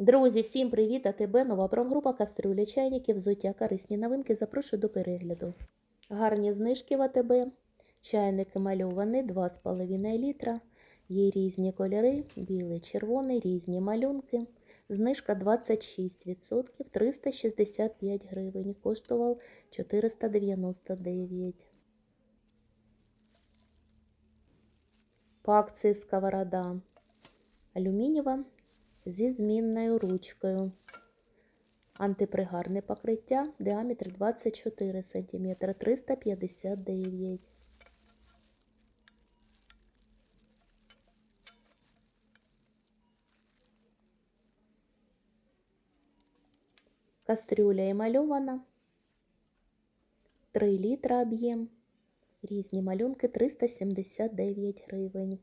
Друзі, всім привіт! А тебе нова промгрупа кастрюля чайників, взуття, корисні новинки. Запрошую до перегляду. Гарні знижки в АТБ. Чайники мальовані 2,5 літра. Є різні кольори, білий, червоний, різні малюнки. Знижка 26%, 365 гривень. Коштував 499. По акції сковорода алюмінієва зі змінною ручкою. Антипригарне покриття, діаметр 24 см, 359. Кастрюля емальована. 3 літра об'єм. Різні малюнки 379 гривень.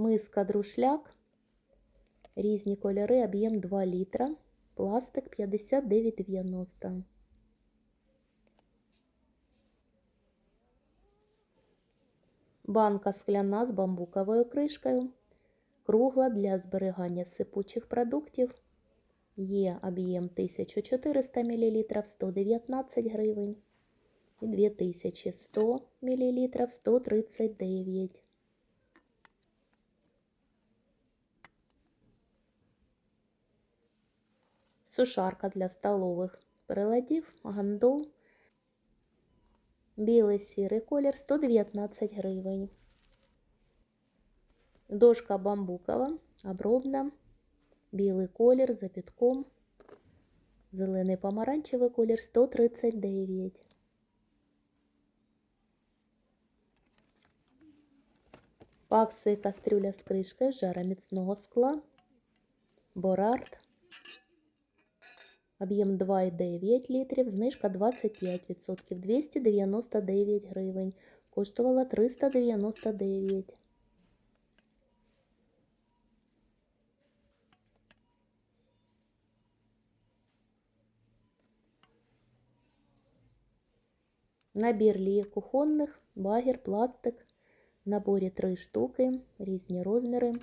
Миска друшляк. Різні кольори, об'єм 2 літра. Пластик 59,90. Банка скляна з бамбуковою кришкою. Кругла для зберігання сипучих продуктів. Є об'єм 1400 мл 119 гривень. І 2100 мл 139 Сушарка для столових приладів, гандул. Білий сірий колір 119 гривень. Дошка бамбукова, обробна, білий колір з запітком, зелений помаранчевий колір 139. По акції кастрюля з кришкою жароміцного скла, Борард. Об'єм 2,9 літрів, знижка 25%, 299 гривень. Коштувала 399. Набір лієк кухонних, багір, пластик. В наборі 3 штуки, різні розміри.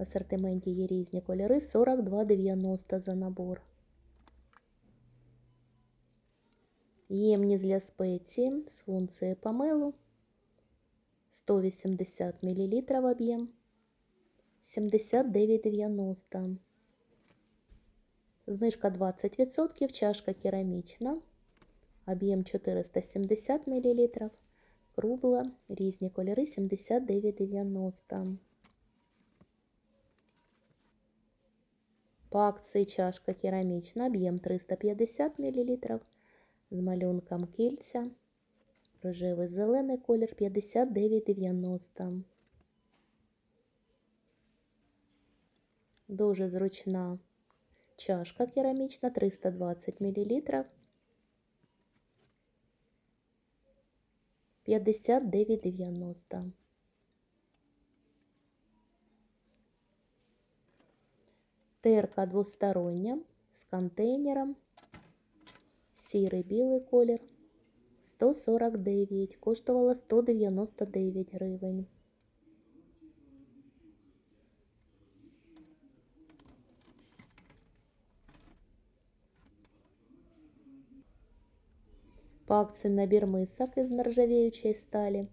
В асортименті є різні кольори 42,90 за набор. Ємність для спеції з функцією помелу 180 мл об'єм 79,90. Знижка 20%, чашка керамічна, об'єм 470 мл, кругла, різні кольори 79,90. По акції чашка керамічна, об'єм 350 мл з малюнком кільця, рожевий зелений колір 59,90. Дуже зручна чашка керамічна 320 мл 59,90. Терка двостороння з контейнером, сірий білий колір, 149, коштувала 199 гривень. По акції набір мисок із нержавіючої сталі.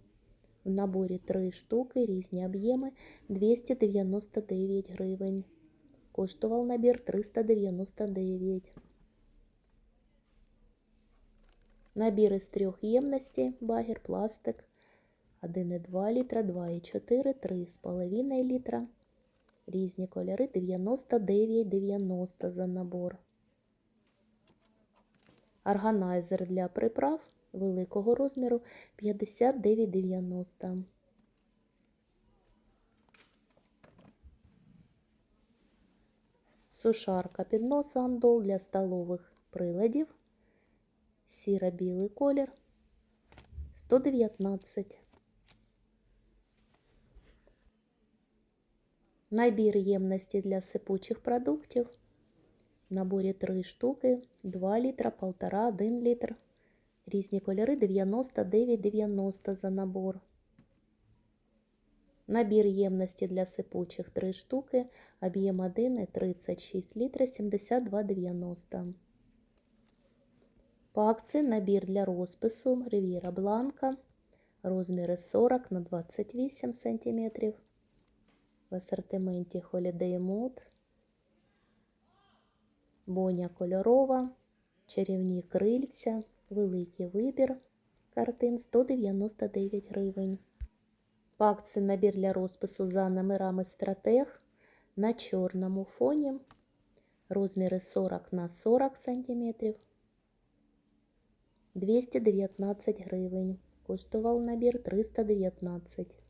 В наборі 3 штуки, різні об'єми 299 гривень. Коштував набір 399. Набір із трьох ємностей, багір, пластик 1,2 літра, 2,4, 3,5 літра. Різні кольори 99,90 за набор. Органайзер для приправ великого розміру 59,90. Сушарка піднос андол для столових приладів. Сіро-білий колір 119. Набір ємності для сипучих продуктів. В наборі 3 штуки, 2 літра, 1,5, 1 літр. Різні кольори 99,90 за набор. Набір ємності для сипучих 3 штуки, об'єм 1,36 літра 72,90. По акції набір для розпису Riviera Blanca, розміри 40 на 28 см. В асортименті Holiday Mood, Боня кольорова, чарівні крильця, великий вибір картин 199 гривень. По це набір для розпису за номерами стратег на чорному фоні. Розміри 40 на 40 см. 219 гривень. Коштував набір 319.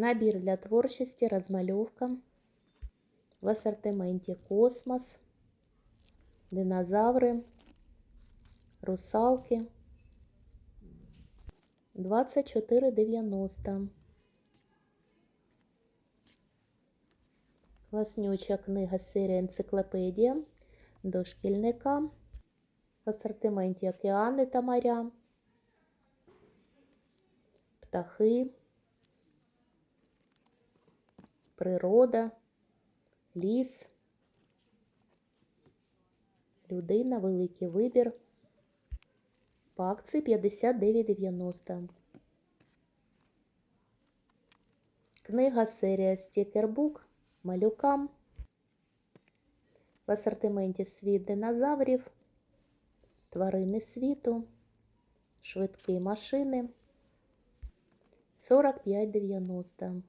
Набір для творчості, розмальовка. В асортименті космос, динозаври, русалки. 24,90. Класнюча книга серія енциклопедія до шкільника. В асортименті океани та моря, птахи, природа, ліс, людина, великий вибір. По акції 59,90. Книга серія Стікербук малюкам. В асортименті світ динозаврів, тварини світу, швидкі машини 45,90.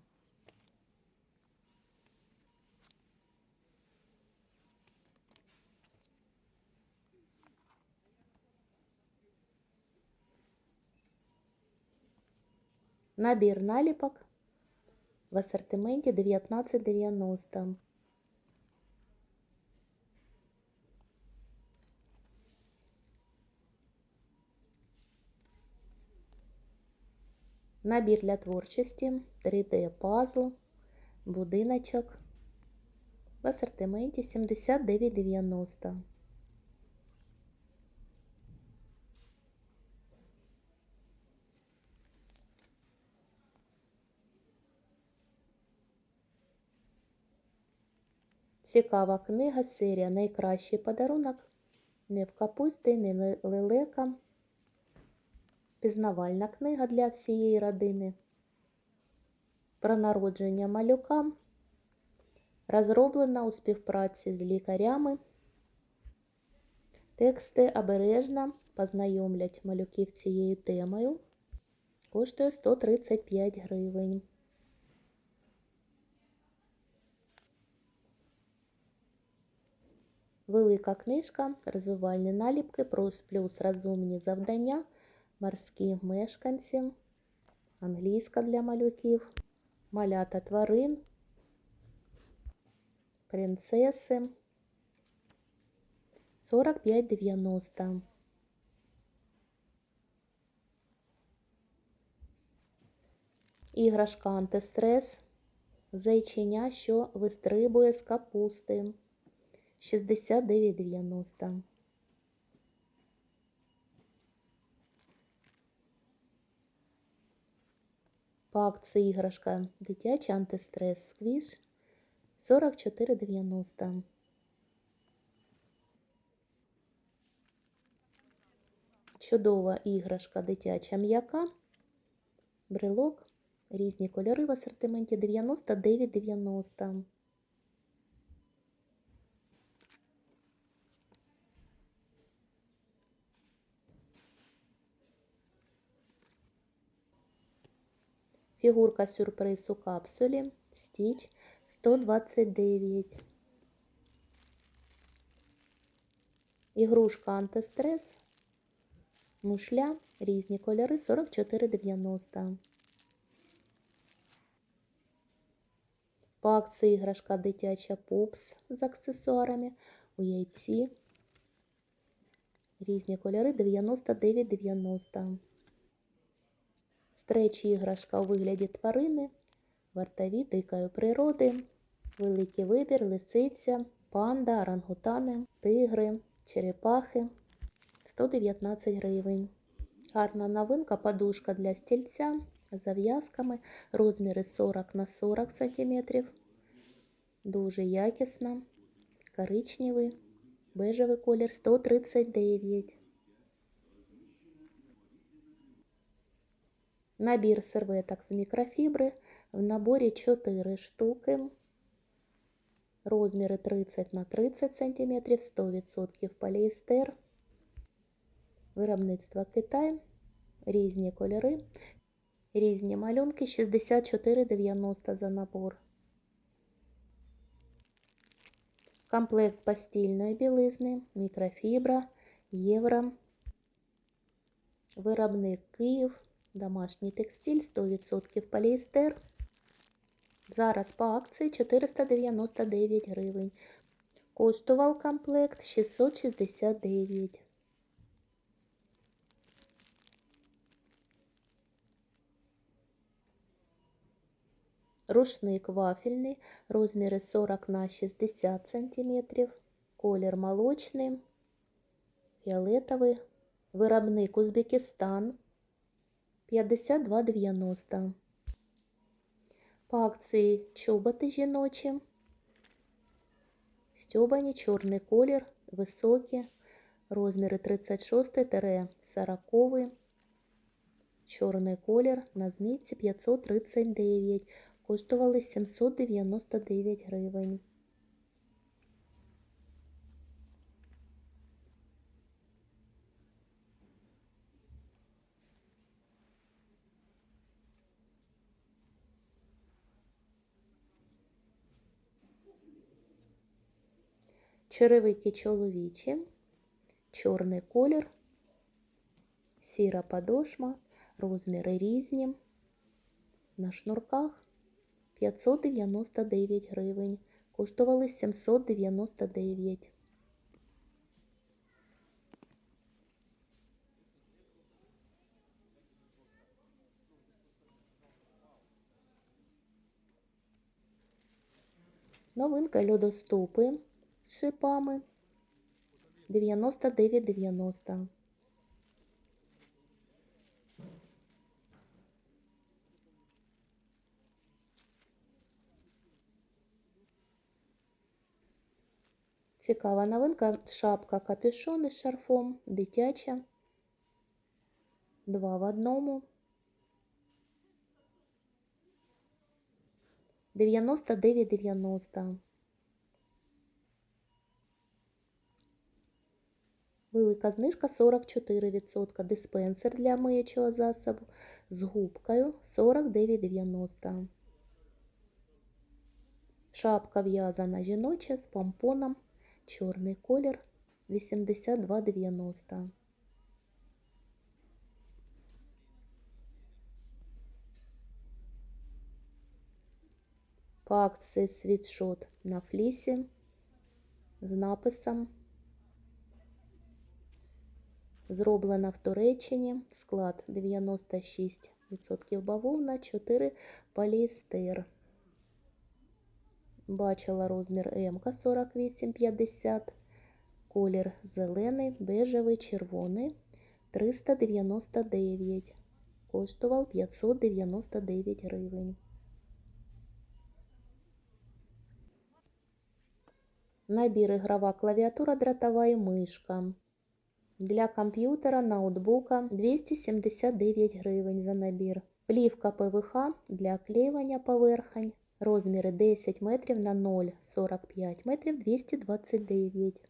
Набір наліпок в асортименті 19,90. Набір для творчості 3D пазл, будиночок в асортименті 79,90. Цікава книга, серія Найкращий подарунок. Не в капусті, не лелека. Пізнавальна книга для всієї родини. Про народження малюка. Розроблена у співпраці з лікарями. Тексти обережно познайомлять малюків цією темою. Коштує 135 гривень. Велика книжка, розвивальні наліпки, плюс, розумні завдання, морські мешканці, англійська для малюків, малята тварин, принцеси 45,90. Іграшка антистрес, зайчиня, що вистрибує з капусти. 69,90. По акції іграшка дитяча антистрес сквіш 44,90. Чудова іграшка дитяча м'яка. Брелок. Різні кольори в асортименті 99,90. Фігурка сюрприз у капсулі. Стіч 129. Ігрушка антистрес. Мушля. Різні кольори 44,90. По акції іграшка дитяча пупс з аксесуарами у яйці. Різні кольори 99,90. Стреч іграшка у вигляді тварини, вартові дикої природи, великий вибір, лисиця, панда, орангутани, тигри, черепахи. 119 гривень. Гарна новинка, подушка для стільця з зав'язками, розміри 40 на 40 см. Дуже якісна, коричневий, бежевий колір 139. Набір серветок з мікрофібри. В наборі 4 штуки. Розміри 30 на 30 см, 100% поліестер. Виробництво Китай. Різні кольори, різні малюнки 64,90 за набор. Комплект постільної білизни, мікрофібра, євро. Виробник Київ, Домашній текстиль, 100% поліестер. Зараз по акції 499 гривень. Коштував комплект 669. Рушник вафельний, розміри 40 на 60 см, колір молочний, фіолетовий, виробник Узбекистан 52,90. По акції чоботи жіночі, стьобані, чорний колір, високі, розміри 36-40, чорний колір, на змійці 539 коштували 799 гривень. Черевики чоловічі, чорний колір, сіра подошма, розміри різні. На шнурках 599 гривень. Коштували 799. Новинка льодоступи з шипами 99,90. Цікава новинка, шапка капюшон із шарфом, дитяча. Два в одному. 99,90. Велика знижка 44%. Диспенсер для миючого засобу з губкою 49,90. Шапка в'язана жіноча з помпоном. Чорний колір 82,90. По акції світшот на флісі з написом. Зроблена в Туреччині. Склад 96% бавовна, 4 поліестер. Бачила розмір М 48,50, колір зелений, бежевий, червоний 399. Коштував 599 гривень. Набір ігрова клавіатура дротова і мишка. Для комп'ютера, ноутбука 279 гривень за набір. Плівка ПВХ для клеювання поверхонь. Розміри 10 метрів на 0,45 метрів 229.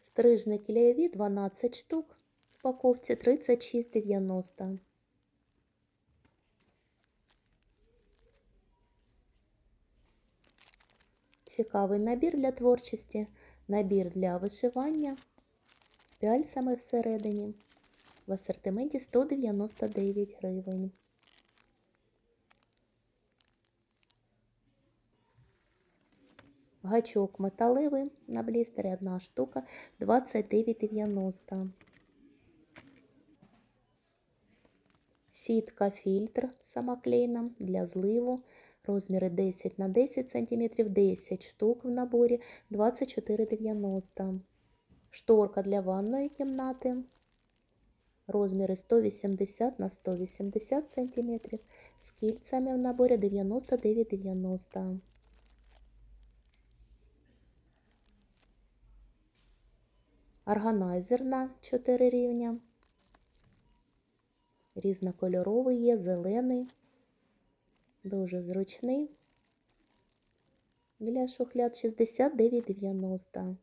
Стрижники леєві 12 штук. В упаковці 36,90. Цікавий набір для творчості. Набір для вишивання пяльцями всередині. В асортименті 199 гривень. Гачок металевий на блістері одна штука 29,90. Сітка фільтр самоклейна для зливу. Розміри 10 на 10 см, 10 штук в наборі, 24,90. Шторка для ванної кімнати. Розміри 180 на 180 см. З кільцями в наборі 99,90. Органайзер на 4 рівня. Різнокольоровий є, зелений, дуже зручний. Для шухляд 69,90.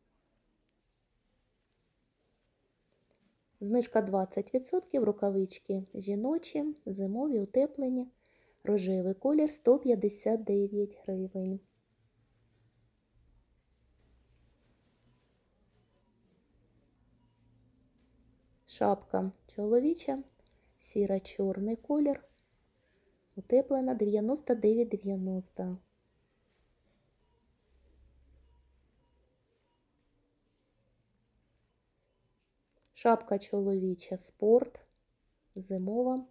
Знижка 20%, рукавички жіночі, зимові, утеплені, рожевий колір 159 гривень. Шапка чоловіча, сіро-чорний колір, утеплена 99,90. Шапка чоловіча спорт, зимова,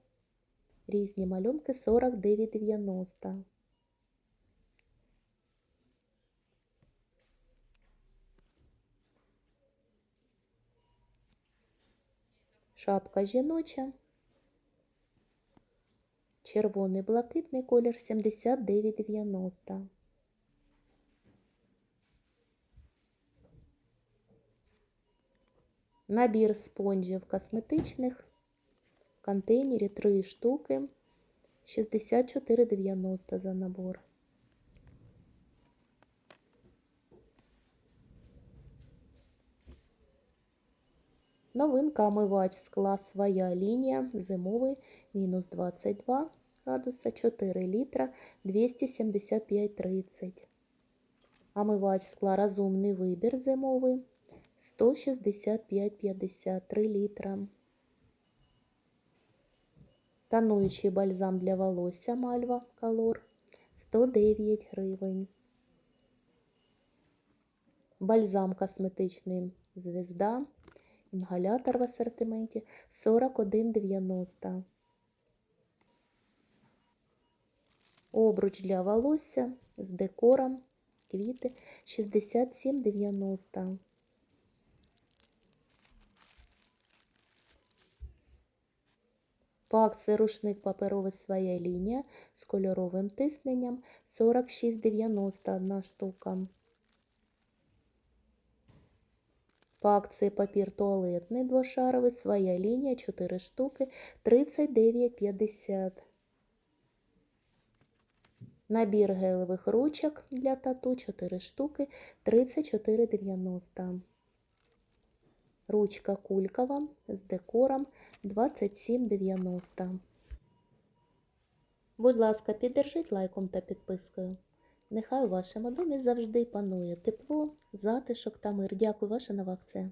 різні малюнки 49,90. Шапка жіноча, червоний блакитний колір 79,90. Набір спонжів косметичних в контейнері 3 штуки 64,90 за набор. Новинка омивач скла своя лінія зимовий мінус 22 градуса 4 літра 275,30. Омивач скла розумний вибір зимовий 165,53 літра. Тонуючий бальзам для волосся Мальва Color 109 гривень. Бальзам косметичний звізда. Інгалятор в асортименті 41,90. Обруч для волосся з декором квіти 67,90. По акції рушник паперовий своя лінія з кольоровим тисненням 46,91 штука. По акції папір туалетний двошаровий своя лінія 4 штуки 39,50. Набір гелевих ручок для тату 4 штуки 34,90. Ручка кулькова з декором 27,90. Будь ласка, піддержіть лайком та підпискою. Нехай у вашому домі завжди панує тепло, затишок та мир. Дякую, ваша нова акція.